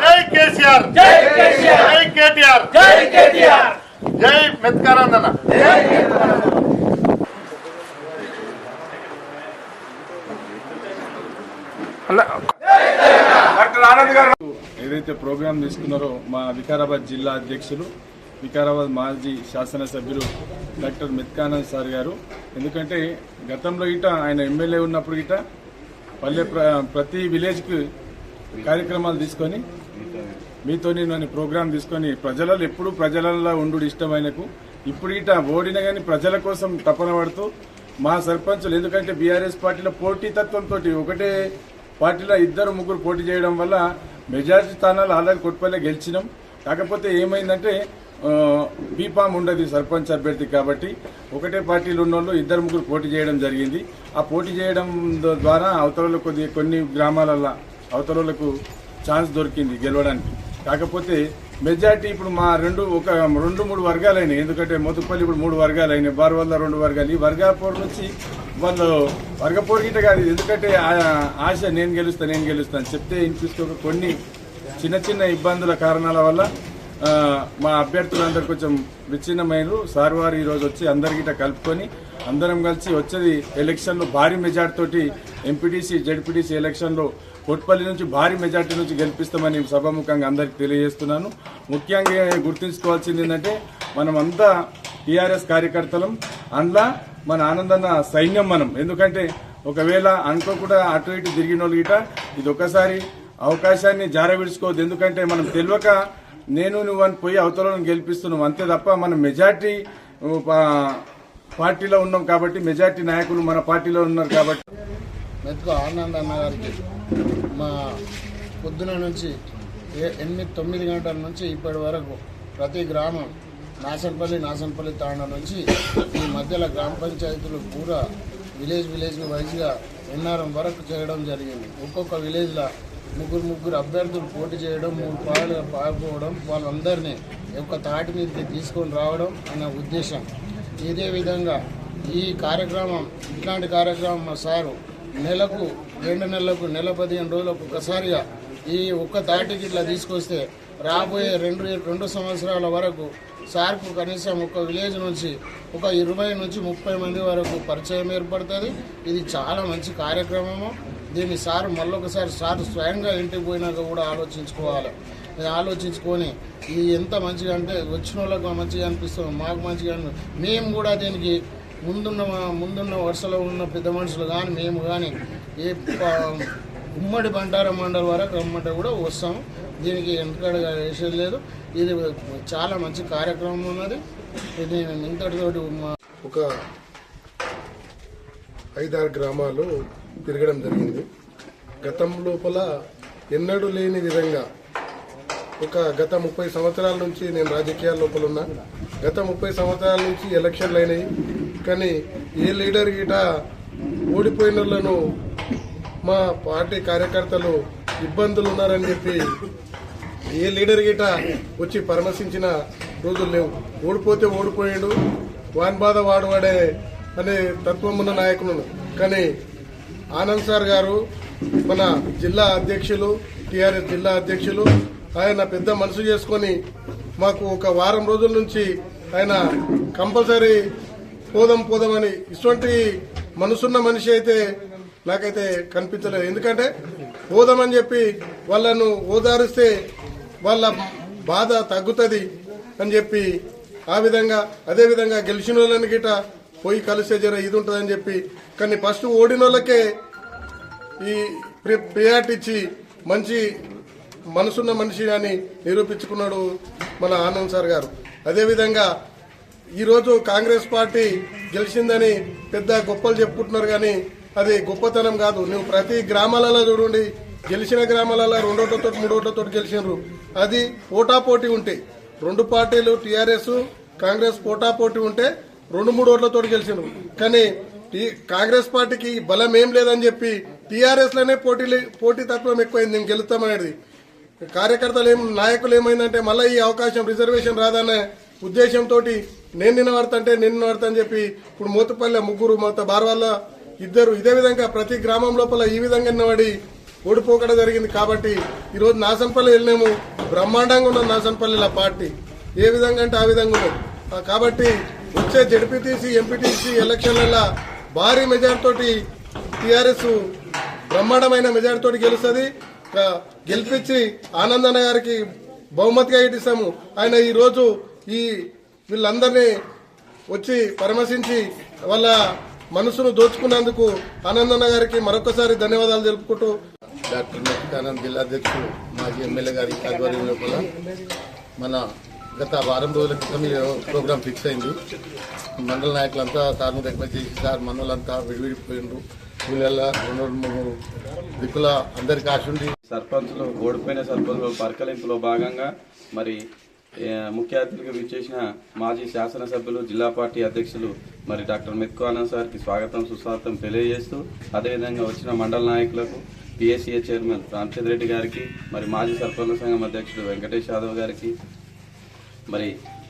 జై కేసీఆర్. జై కేసీఆర్. జై కేటీఆర్. జై కేటీఆర్. జై మెత్కానందన. ఏదైతే ప్రోగ్రాం తీసుకున్నారో మా వికారాబాద్ జిల్లా అధ్యక్షులు వికారాబాద్ మాజీ శాసనసభ్యులు డాక్టర్ మెత్కానంద్ సార్ గారు. ఎందుకంటే గతంలో ఇట ఆయన ఎమ్మెల్యే ఉన్నప్పుడు ఇట పల్లె ప్ర- ప్రతి విలేజ్కి కార్యక్రమాలు తీసుకొని మీతో నేను ప్రోగ్రాం తీసుకొని ప్రజలలో ఎప్పుడు ప్రజలలో ఉండు ఇష్టం ఆయనకు. ఇప్పుడు ఇట ఓడిన కానీ ప్రజల కోసం తపన పడుతూ మా సర్పంచులు ఎందుకంటే బీఆర్ఎస్ పార్టీలో పోటీతత్వంతో ఒకటే పార్టీలో ఇద్దరు ముగ్గురు పోటీ చేయడం వల్ల మెజారిటీ స్థానాలు ఆల్రెడీ కొట్టుపల్లె గెలిచినాం. కాకపోతే ఏమైందంటే బీపామ్ ఉండదు సర్పంచ్ అభ్యర్థి కాబట్టి ఒకటే పార్టీలు ఉన్న వాళ్ళు ఇద్దరు ముగ్గురు పోటీ చేయడం జరిగింది. ఆ పోటీ చేయడం ద్వారా అవతలలో కొద్ది కొన్ని గ్రామాలల్లో అవతలలకు ఛాన్స్ దొరికింది గెలవడానికి. కాకపోతే మెజార్టీ ఇప్పుడు మా రెండు ఒక రెండు మూడు వర్గాలైనాయి. ఎందుకంటే మొతుపల్లి ఇప్పుడు మూడు వర్గాలైనాయి. బార్వల్ల రెండు వర్గాలు. ఈ వర్గాపూర్ నుంచి వాళ్ళు వర్గపోరు గిట్ట కాదు ఎందుకంటే ఆ- ఆశ నేను గెలుస్తా నేను గెలుస్తాను చెప్తే వినిపిస్తూ కొన్ని చిన్న చిన్న ఇబ్బందుల కారణాల వల్ల మా అభ్యర్థులందరూ కొంచెం విచ్ఛిన్నమైన సార్ వారు ఈరోజు రోజు వచ్చి అందరికిట కలుపుకొని అందరం కలిసి వచ్చేది ఎలక్షన్లో భారీ మెజార్టీ తోటి ఎంపీటీసీ జడ్పీటీసీ ఎలక్షన్లో కొట్పల్లి నుంచి భారీ మెజార్టీ నుంచి గెలిపిస్తామని సభాముఖంగా అందరికి తెలియజేస్తున్నాను. ముఖ్యంగా గుర్తుంచుకోవాల్సింది ఏంటంటే మనం అంతా టీఆర్ఎస్ కార్యకర్తలం. అందులో మన ఆనందన్న సైన్యం మనం. ఎందుకంటే ఒకవేళ అనుకోకుండా అటు ఇటు తిరిగిన వాళ్ళు గిట ఇది ఒకసారి అవకాశాన్ని జారవిడుచుకోవద్దు. ఎందుకంటే మనం తెలియక నేను నువ్వు అని పోయి అవతలను గెలిపిస్తున్నాం. అంతే తప్ప మనం మెజార్టీ పార్టీలో ఉన్నాం కాబట్టి మెజార్టీ నాయకులు మన పార్టీలో ఉన్నారు కాబట్టి. మెతుకు ఆనంద్ అన్న గారికి మా పొద్దున నుంచి ఎనిమిది తొమ్మిది గంటల నుంచి ఇప్పటి వరకు ప్రతి గ్రామం నాసంపల్లి నాసంపల్లి తాండ నుంచి ఈ మధ్యలో గ్రామ పంచాయతీలు పూరా విలేజ్ విలేజ్ వైజ్గా ఎన్ఆర్ఎం వరకు చేయడం జరిగింది. ఒక్కొక్క విలేజ్లో ముగ్గురు ముగ్గురు అభ్యర్థులు పోటీ చేయడం మూడు పాయలుగా పారిపోవడం వాళ్ళందరినీ ఒక తాటి మీదకి తీసుకొని రావడం అనే ఉద్దేశం. ఇదే విధంగా ఈ కార్యక్రమం ఇట్లాంటి కార్యక్రమం మా సారు నెలకు రెండు నెలలకు నెల పదిహేను రోజులకు ఒకసారిగా ఈ ఒక్క తాటికి ఇట్లా తీసుకొస్తే రాబోయే రెండు రెండు సంవత్సరాల వరకు సార్కు కనీసం ఒక విలేజ్ నుంచి ఒక ఇరవై నుంచి ముప్పై మంది వరకు పరిచయం ఏర్పడుతుంది. ఇది చాలా మంచి కార్యక్రమము. దీన్ని సార్ మళ్ళొకసారి సార్ స్వయంగా ఇంటికి పోయినాక కూడా ఆలోచించుకోవాలి. ఆలోచించుకొని ఇది ఎంత మంచిగా అంటే వచ్చిన వాళ్ళకి మంచిగా అనిపిస్తుంది మాకు మంచిగా మేము కూడా దీనికి ముందున్న ముందున్న వరుసలో ఉన్న పెద్ద మనుషులు కానీ మేము కానీ ఏ ఉమ్మడి బంటారా మండలి వరకు రమ్మంటే కూడా వస్తాము. దీనికి వెనకడగా వేసేది లేదు. ఇది చాలా మంచి కార్యక్రమం ఉన్నది. ఇది ఇంతటితోటి మా ఒక ఐదారు గ్రామాలు తిరగడం జరిగింది. గతం లోపల ఎన్నడూ లేని విధంగా ఒక గత ముప్పై సంవత్సరాల నుంచి నేను రాజకీయాల లోపల ఉన్నా. గత ముప్పై సంవత్సరాల నుంచి ఎలక్షన్లు అయినాయి. కానీ ఏ లీడర్ గిట ఓడిపోయిన వాళ్ళను మా పార్టీ కార్యకర్తలు ఇబ్బందులు ఉన్నారని చెప్పి ఏ లీడర్ గిట వచ్చి పరామర్శించిన రోజులు లేవు. ఓడిపోతే ఓడిపోయాడు. వాన్ బాధ వాడు వాడే అనే తత్వం ఉన్న నాయకులను. కానీ ఆనంద్ సార్ గారు మన జిల్లా అధ్యక్షులు టీఆర్ఎస్ జిల్లా అధ్యక్షులు ఆయన పెద్ద మనసు చేసుకొని మాకు ఒక వారం రోజుల నుంచి ఆయన కంపల్సరీ పోదాం పోదామని ఇటువంటి మనసున్న మనిషి అయితే నాకైతే కనిపించలేదు. ఎందుకంటే పోదామని చెప్పి వాళ్ళను ఓదారిస్తే వాళ్ళ బాధ తగ్గుతుంది అని చెప్పి ఆ విధంగా అదే విధంగా గెలిచిన వాళ్ళని గిట పోయి కలిసే జర ఇది ఉంటుందని చెప్పి కానీ ఫస్ట్ ఓడిన వాళ్ళకే ఈ ప్రి- ప్రియారిటీ ఇచ్చి మంచి మనసున్న మనిషి అని నిరూపించుకున్నాడు మన ఆనంద్ సార్ గారు. అదేవిధంగా ఈరోజు కాంగ్రెస్ పార్టీ గెలిచిందని పెద్ద గొప్పలు చెప్పుకుంటున్నారు కానీ అది గొప్పతనం కాదు. నువ్వు ప్రతి గ్రామాలలో చూడండి గెలిచిన గ్రామాలలో రెండోటతో మూడోటతో గెలిచినారు. అది పోటాపోటీ ఉంటే రెండు పార్టీలు టీఆర్ఎస్ కాంగ్రెస్ పోటాపోటీ ఉంటే రెండు మూడు ఓట్లతో గెలిచినారు. కానీ కాంగ్రెస్ పార్టీకి బలం ఏం లేదని చెప్పి టీఆర్ఎస్లోనే పోటీ పోటీ తత్వం ఎక్కువైంది నేను గెలుస్తామనేది. కార్యకర్తలు ఏం నాయకులు ఏమైందంటే మళ్ళీ ఈ అవకాశం రిజర్వేషన్ రాదనే ఉద్దేశంతో నేను నిన్నవాడతంటే నేను నిన్నవాడతా అని చెప్పి ఇప్పుడు మూతపల్లె ముగ్గురు మొత్తం బార్వాళ్ళ ఇద్దరు ఇదే విధంగా ప్రతి గ్రామం లోపల ఈ విధంగా నిన్నవాడి ఓడిపోకడం జరిగింది కాబట్టి ఈరోజు నాసంపల్లి వెళ్ళినాము. బ్రహ్మాండంగా ఉన్న నాసంపల్లిలో పార్టీ. ఏ విధంగా అంటే ఆ విధంగా ఉన్నది. కాబట్టి వచ్చే జడ్పీటీసీ ఎంపీటీసీ ఎలక్షన్లలో భారీ మెజార్టీతోటి టీఆర్ఎస్ బ్రహ్మాండమైన మెజార్టీ గెలుస్తుంది. గెలిపించి ఆనందన్న గారికి బహుమతిగా ఇటిస్తాము ఆయన ఈరోజు ఈ వీళ్ళందరినీ వచ్చి పరామర్శించి వాళ్ళ మనసును దోచుకున్నందుకు ఆనందన్న గారికి మరొకసారి ధన్యవాదాలు తెలుపుకుంటూ డాక్టర్ మెట్కానంద్ జిల్లా అధ్యక్షుడు మాజీ ఎమ్మెల్యే గారి ఆధ్వర్యం లోపల మన గత వారం రోజుల క్రితం ప్రోగ్రాం ఫిక్స్ అయింది. మండల నాయకులంతా సార్ను రిక్వెస్ట్ చేసి సార్ మనోళ్ళంతా విడివిడిపోయిండ్రు. వీళ్ళ రెండు మూడు దిక్కుల అందరికి ఆశ ఉంది. సర్పంచులు ఓడిపోయిన సర్పంచులు పరికలింపులో భాగంగా మరి ముఖ్య అతిథిగా విచ్చేసిన మాజీ శాసనసభ్యులు జిల్లా పార్టీ అధ్యక్షులు మరి డాక్టర్ మెత్కు ఆనంద్ సార్కి స్వాగతం సుస్వాగతం తెలియజేస్తూ అదేవిధంగా వచ్చిన మండల నాయకులకు పిఎస్సిఏ చైర్మన్ రామచంద్ర రెడ్డి గారికి మరి మాజీ సర్పంచ్ సంఘం అధ్యక్షుడు వెంకటేష్ యాదవ్ గారికి మరి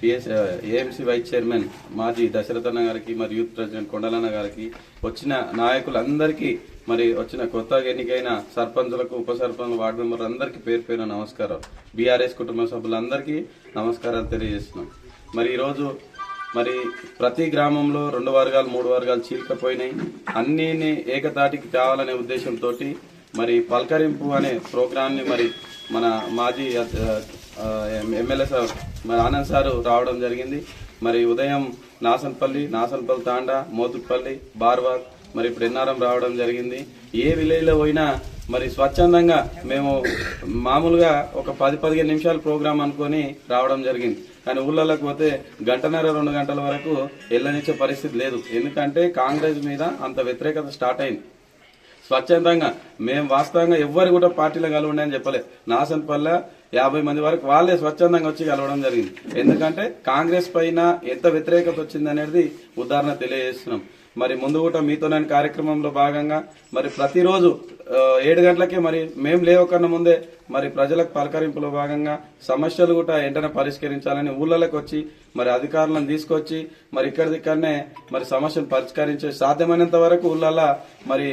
పిఎస్ ఏఎంసీ వైస్ చైర్మన్ మాజీ దశరథన్న గారికి మరి యూత్ ప్రెసిడెంట్ కొండలన్న గారికి వచ్చిన నాయకులందరికీ మరి వచ్చిన కొత్తగా ఎన్నికైన సర్పంచులకు ఉప సర్పంచ్ వార్డు మెంబర్లు అందరికీ పేరు పేరు నమస్కారం. బీఆర్ఎస్ కుటుంబ సభ్యులందరికీ నమస్కారాలు తెలియజేస్తున్నాం. మరి ఈరోజు మరి ప్రతి గ్రామంలో రెండు వర్గాలు మూడు వర్గాలు చీలికపోయినాయి. అన్నీ ఏకతాటికి తేవాలనే ఉద్దేశంతో మరి పలకరింపు అనే ప్రోగ్రామ్ని మరి మన మాజీ ఎమ్మెల్యే సార్ మరి ఆనంద్ సారు రావడం జరిగింది. మరి ఉదయం నాసన్పల్లి నాసన్పల్లి తాండా మోతుపల్లి బార్వాద్ మరి ఇప్పుడు ఎన్ఆర్ఎం రావడం జరిగింది. ఏ విలేజ్లో పోయినా మరి స్వచ్ఛందంగా మేము మామూలుగా ఒక పది పదిహేను నిమిషాల ప్రోగ్రాం అనుకొని రావడం జరిగింది. కానీ ఊళ్ళలోకి పోతే గంటన్నర రెండు గంటల వరకు వెళ్ళనిచ్చే పరిస్థితి లేదు. ఎందుకంటే కాంగ్రెస్ మీద అంత వ్యతిరేకత స్టార్ట్ అయింది. స్వచ్ఛందంగా మేము వాస్తవంగా ఎవ్వరు కూడా పార్టీలో కలవండి అని చెప్పలే. నాసన్పల్లె యాభై మంది వరకు వాళ్ళే స్వచ్ఛందంగా వచ్చి కలవడం జరిగింది. ఎందుకంటే కాంగ్రెస్ పైన ఎంత వ్యతిరేకత వచ్చింది అనేది ఉదాహరణ తెలియజేస్తున్నాం. మరి ముందు కూడా మీతో నేను కార్యక్రమంలో భాగంగా మరి ప్రతిరోజు ఏడు గంటలకే మరి మేము లేవకన్నా ముందే మరి ప్రజలకు పలకరింపులో భాగంగా సమస్యలు కూడా వెంటనే పరిష్కరించాలని ఊళ్ళలోకి వచ్చి మరి అధికారులను తీసుకొచ్చి మరి ఇక్కడ దిక్కడనే మరి సమస్యలు పరిష్కరించే సాధ్యమైనంత వరకు ఊళ్ళల్లో మరి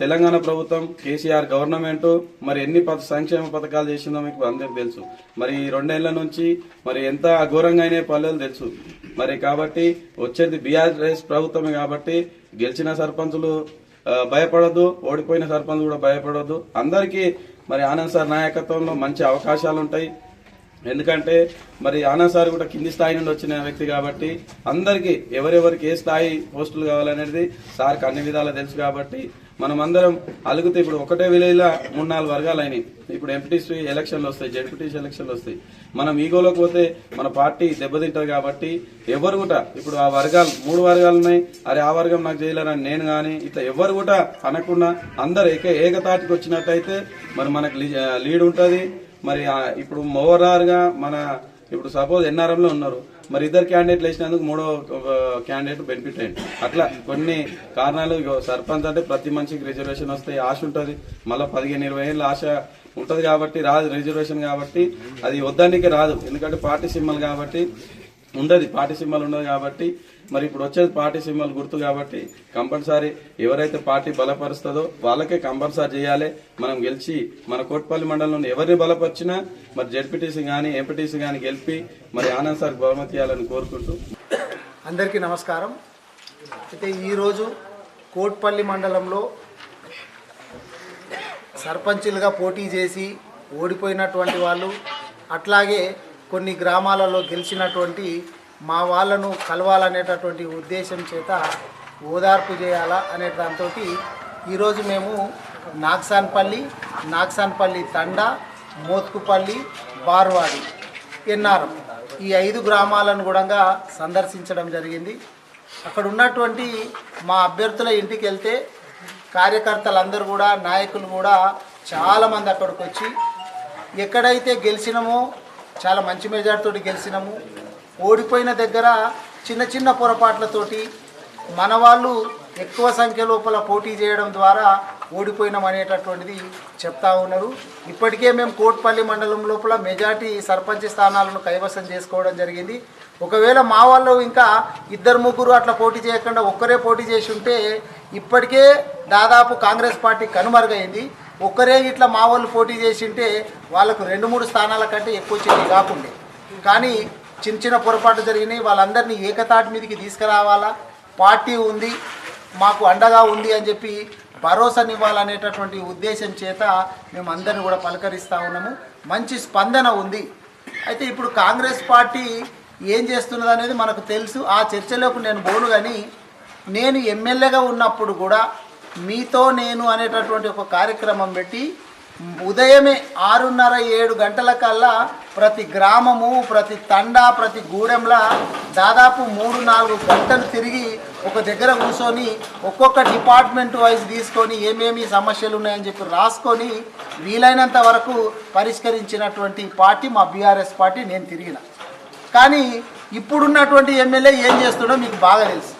తెలంగాణ ప్రభుత్వం కేసీఆర్ గవర్నమెంట్ మరి ఎన్ని పద సంక్షేమ పథకాలు చేసిందో మీకు అందరికి తెలుసు. మరి రెండేళ్ళ నుంచి మరి ఎంత అఘోరంగా అయిన పల్లెలు తెలుసు. మరి కాబట్టి వచ్చేది బీఆర్ఎస్ ప్రభుత్వమే కాబట్టి గెలిచిన సర్పంచులు భయపడద్దు ఓడిపోయిన సర్పంచ్ కూడా భయపడద్దు. అందరికీ మరి ఆనంద్ సార్ నాయకత్వంలో మంచి అవకాశాలు ఉంటాయి. ఎందుకంటే మరి ఆనంద్ సార్ కూడా కింది స్థాయి నుండి వచ్చిన వ్యక్తి కాబట్టి అందరికీ ఎవరెవరికి ఏ స్థాయి పోస్టులు కావాలనేది సార్కి అన్ని విధాలా తెలుసు కాబట్టి మనం అందరం అలుగుతే ఇప్పుడు ఒకటే విలేజ్లో మూడు నాలుగు వర్గాలు అయినాయి. ఇప్పుడు ఎంపీటీసీ ఎలక్షన్లు వస్తాయి జడ్పీటీసీ ఎలక్షన్లు వస్తాయి. మనం ఈగోలోకి పోతే మన పార్టీ దెబ్బతింటారు కాబట్టి ఎవరు కూడా ఇప్పుడు ఆ వర్గాలు మూడు వర్గాలు ఉన్నాయి అరే ఆ వర్గం నాకు చేయలేరని నేను కానీ ఇట్లా ఎవరు కూడా అనకుండా అందరు ఏక ఏకతాటికి వచ్చినట్టయితే మరి మనకు లీ- లీడ్ ఉంటుంది. మరి ఇప్పుడు ఓవరాల్ మన ఇప్పుడు సపోజ్ ఎన్ఆర్ఎంలో ఉన్నారు. మరి ఇద్దరు క్యాండిడేట్లు వేసినందుకు మూడో క్యాండిడేట్ బెనిఫిట్ అయింది. అట్లా కొన్ని కారణాలు ఇగో సర్పంచ్ అంటే ప్రతి మనిషికి రిజర్వేషన్ వస్తాయి ఆశ ఉంటుంది. మళ్ళీ పదిహేను ఇరవై ఏళ్ళు ఆశ ఉంటుంది కాబట్టి రాదు రిజర్వేషన్ కాబట్టి అది వద్దానికి రాదు. ఎందుకంటే పార్టీ సింబల్ కాబట్టి ఉండదు. పార్టీ సింబల్ ఉండదు కాబట్టి మరి ఇప్పుడు వచ్చేది పార్టీ సింబల్ గుర్తు కాబట్టి కంపల్సరీ ఎవరైతే పార్టీ బలపరుస్తుందో వాళ్ళకే కంపల్సరీ చేయాలి. మనం గెలిచి మన కోట్పల్లి మండలం ఎవరిని బలపరిచినా మరి జడ్పీటీసీ కానీ ఎంపీటీసీ కానీ గెలిపి మరి ఆనంద్ సార్ బహుమతి ఇవ్వాలని కోరుకుంటూ. అందరికీ నమస్కారం. అయితే ఈరోజు కోట్పల్లి మండలంలో సర్పంచులుగా పోటీ చేసి ఓడిపోయినటువంటి వాళ్ళు అట్లాగే కొన్ని గ్రామాలలో గెలిచినటువంటి మా వాళ్ళను కలవాలనేటటువంటి ఉద్దేశం చేత ఓదార్పు చేయాలా అనే దాంతో ఈరోజు మేము నాగ్సాన్పల్లి నాగ్సాన్పల్లి తండ మోత్కుపల్లి బార్వాడి ఎన్ఆర్ఎం ఈ ఐదు గ్రామాలను కూడా సందర్శించడం జరిగింది. అక్కడ ఉన్నటువంటి మా అభ్యర్థుల ఇంటికి వెళ్తే కార్యకర్తలందరూ కూడా నాయకులు కూడా చాలామంది అక్కడికి వచ్చి ఎక్కడైతే గెలిచినామో చాలా మంచి మెజార్టీతో గెలిచినాము ఓడిపోయిన దగ్గర చిన్న చిన్న పొరపాట్లతోటి మన వాళ్ళు ఎక్కువ సంఖ్య లోపల పోటీ చేయడం ద్వారా ఓడిపోయినాం అనేటటువంటిది చెప్తా ఉన్నారు. ఇప్పటికే మేము కోట్పల్లి మండలం లోపల మెజార్టీ సర్పంచ్ స్థానాలను కైవసం చేసుకోవడం జరిగింది. ఒకవేళ మా వాళ్ళు ఇంకా ఇద్దరు ముగ్గురు అట్లా పోటీ చేయకుండా ఒక్కరే పోటీ చేసి ఉంటే ఇప్పటికే దాదాపు కాంగ్రెస్ పార్టీ కనుమరుగైంది. ఒక్కరే ఇట్లా మా వాళ్ళు పోటీ చేసి ఉంటే వాళ్ళకు రెండు మూడు స్థానాల కంటే ఎక్కువ చెల్లి కాకుండే. కానీ చిన్న చిన్న పొరపాటు జరిగినాయి వాళ్ళందరినీ ఏకతాటి మీదకి తీసుకురావాలా? పార్టీ ఉంది మాకు అండగా ఉంది అని చెప్పి భరోసానివ్వాలనేటటువంటి ఉద్దేశం చేత మేము అందరిని కూడా పలకరిస్తూ ఉన్నాము. మంచి స్పందన ఉంది. అయితే ఇప్పుడు కాంగ్రెస్ పార్టీ ఏం చేస్తున్నది అనేది మనకు తెలుసు. ఆ చర్చలోకి నేను పోను కానీ నేను ఎమ్మెల్యేగా ఉన్నప్పుడు కూడా మీతో నేను అనేటటువంటి ఒక కార్యక్రమం పెట్టి ఉదయమే ఆరున్నర ఏడు గంటల కల్లా ప్రతి గ్రామము ప్రతి తండా ప్రతి గూడెంలా దాదాపు మూడు నాలుగు గంటలు తిరిగి ఒక దగ్గర కూర్చొని ఒక్కొక్క డిపార్ట్మెంట్ వైజ్ తీసుకొని ఏమేమి సమస్యలు ఉన్నాయని చెప్పి రాసుకొని వీలైనంత వరకు పరిష్కరించినటువంటి పార్టీ మా బీఆర్ఎస్ పార్టీ నేను తిరిగిన. కానీ ఇప్పుడున్నటువంటి ఎమ్మెల్యే ఏం చేస్తుండో మీకు బాగా తెలుసు.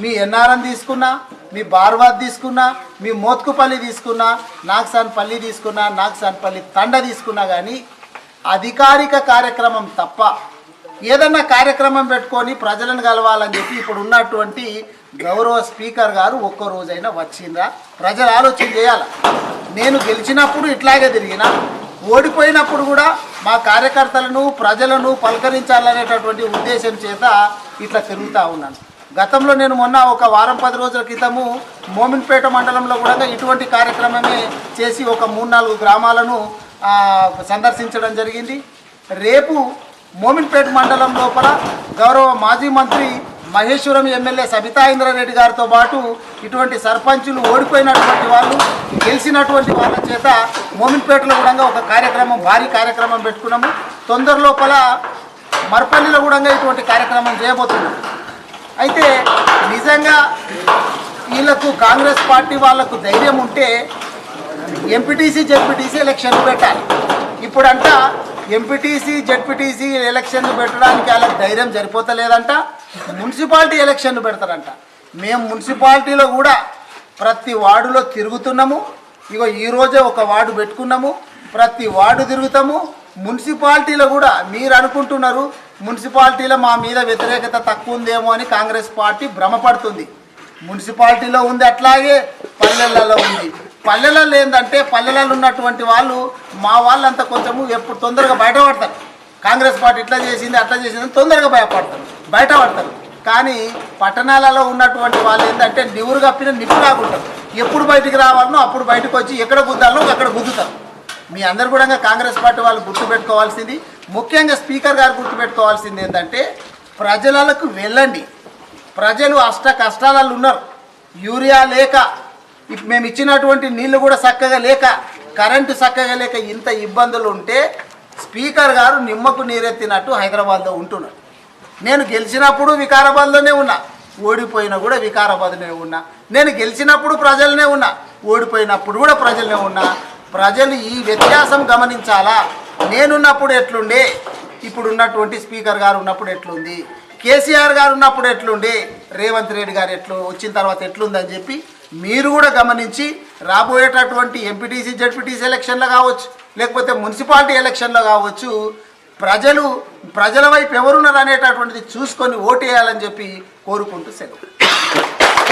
మీ ఎన్ఆర్ఎం తీసుకున్నా మీ బార్వాద్ తీసుకున్నా మీ మోత్కుపల్లి తీసుకున్నా నాగ్సాన్పల్లి తీసుకున్నా నాగ్సాన్పల్లి తండ తీసుకున్నా కానీ అధికారిక కార్యక్రమం తప్ప ఏదన్నా కార్యక్రమం పెట్టుకొని ప్రజలను కలవాలని చెప్పి ఇప్పుడు ఉన్నటువంటి గౌరవ స్పీకర్ గారు ఒక్క రోజైనా వచ్చిందా? ప్రజలు ఆలోచన చేయాలి? నేను గెలిచినప్పుడు ఇట్లాగే తిరిగిన ఓడిపోయినప్పుడు కూడా మా కార్యకర్తలను ప్రజలను పలకరించాలనేటటువంటి ఉద్దేశం చేత ఇట్లా తిరుగుతూ ఉన్నాను. గతంలో నేను మొన్న ఒక వారం పది రోజుల క్రితము మోమిన్పేట మండలంలో కూడా ఇటువంటి కార్యక్రమమే చేసి ఒక మూడు నాలుగు గ్రామాలను సందర్శించడం జరిగింది. రేపు మోమిన్పేట మండలం లోపల గౌరవ మాజీ మంత్రి మహేశ్వరం ఎమ్మెల్యే సబితా ఇంద్రారెడ్డి గారితో పాటు ఇటువంటి సర్పంచులు ఓడిపోయినటువంటి వాళ్ళు గెలిచినటువంటి వాళ్ళ చేత మోమిన్పేటలో కూడా ఒక కార్యక్రమం భారీ కార్యక్రమం పెట్టుకున్నాము. తొందర లోపల మరపల్లిలో కూడా ఇటువంటి కార్యక్రమం చేయబోతున్నాం. అయితే నిజంగా వీళ్ళకు కాంగ్రెస్ పార్టీ వాళ్ళకు ధైర్యం ఉంటే ఎంపీటీసీ జెడ్పీటీసీ ఎలక్షన్లు పెట్టాలి. ఇప్పుడంట ఎంపీటీసీ జెడ్పీటీసీ ఎలక్షన్లు పెట్టడానికి వాళ్ళకి ధైర్యం సరిపోతలేదంట మున్సిపాలిటీ ఎలక్షన్లు పెడతారంట. మేము మున్సిపాలిటీలో కూడా ప్రతి వార్డులో తిరుగుతున్నాము. ఇగో ఈరోజే ఒక వార్డు పెట్టుకున్నాము. ప్రతి వార్డు తిరుగుతాము. మున్సిపాలిటీలో కూడా మీరు అనుకుంటున్నారు మున్సిపాలిటీలో మా మీద వ్యతిరేకత తక్కువ ఉందేమో అని కాంగ్రెస్ పార్టీ భ్రమపడుతుంది. మున్సిపాలిటీలో ఉంది అట్లాగే పల్లెలలో ఉంది. పల్లెలలో ఏంటంటే పల్లెలలో ఉన్నటువంటి వాళ్ళు మా వాళ్ళంతా కొంచెము ఎప్పుడు తొందరగా బయటపడతారు. కాంగ్రెస్ పార్టీ ఇట్లా చేసింది అట్లా చేసింది తొందరగా భయపడతారు బయటపడతారు. కానీ పట్టణాలలో ఉన్నటువంటి వాళ్ళు ఏంటంటే నివురు కప్పిన నిప్పులాగుంటారు ఎప్పుడు బయటికి రావాలనో అప్పుడు బయటకు వచ్చి ఎక్కడ గుద్దాలనో అక్కడ గుద్దుతారు. మీ అందరు కూడా కాంగ్రెస్ పార్టీ వాళ్ళు గుర్తుపెట్టుకోవాల్సింది. ముఖ్యంగా స్పీకర్ గారు గుర్తుపెట్టుకోవాల్సింది ఏంటంటే ప్రజలకు వెళ్ళండి. ప్రజలు అష్ట కష్టాలలో ఉన్నారు. యూరియా లేక మేము ఇచ్చినటువంటి నీళ్ళు కూడా చక్కగా లేక కరెంటు చక్కగా లేక ఇంత ఇబ్బందులు ఉంటే స్పీకర్ గారు నిమ్మకు నీరెత్తినట్టు హైదరాబాద్లో ఉంటున్నారు. నేను గెలిచినప్పుడు వికారాబాద్లోనే ఉన్నా. ఓడిపోయినా కూడా వికారాబాద్నే ఉన్నా. నేను గెలిచినప్పుడు ప్రజలనే ఉన్నా. ఓడిపోయినప్పుడు కూడా ప్రజలనే ఉన్నా. ప్రజలు ఈ వ్యత్యాసం గమనించాలా? నేనున్నప్పుడు ఎట్లుండే? ఇప్పుడు ఉన్నటువంటి స్పీకర్ గారు ఉన్నప్పుడు ఎట్లుంది? కేసీఆర్ గారు ఉన్నప్పుడు ఎట్లుండే? రేవంత్ రెడ్డి గారు ఎట్లు వచ్చిన తర్వాత ఎట్లుందని చెప్పి మీరు కూడా గమనించి రాబోయేటటువంటి ఎంపీటీసీ జడ్పీటీసీ ఎలక్షన్లో కావచ్చు లేకపోతే మున్సిపాలిటీ ఎలక్షన్లో కావచ్చు ప్రజలు ప్రజల వైపు ఎవరున్నారు అనేటటువంటిది చూసుకొని ఓటేయాలని చెప్పి కోరుకుంటూ సెలవు.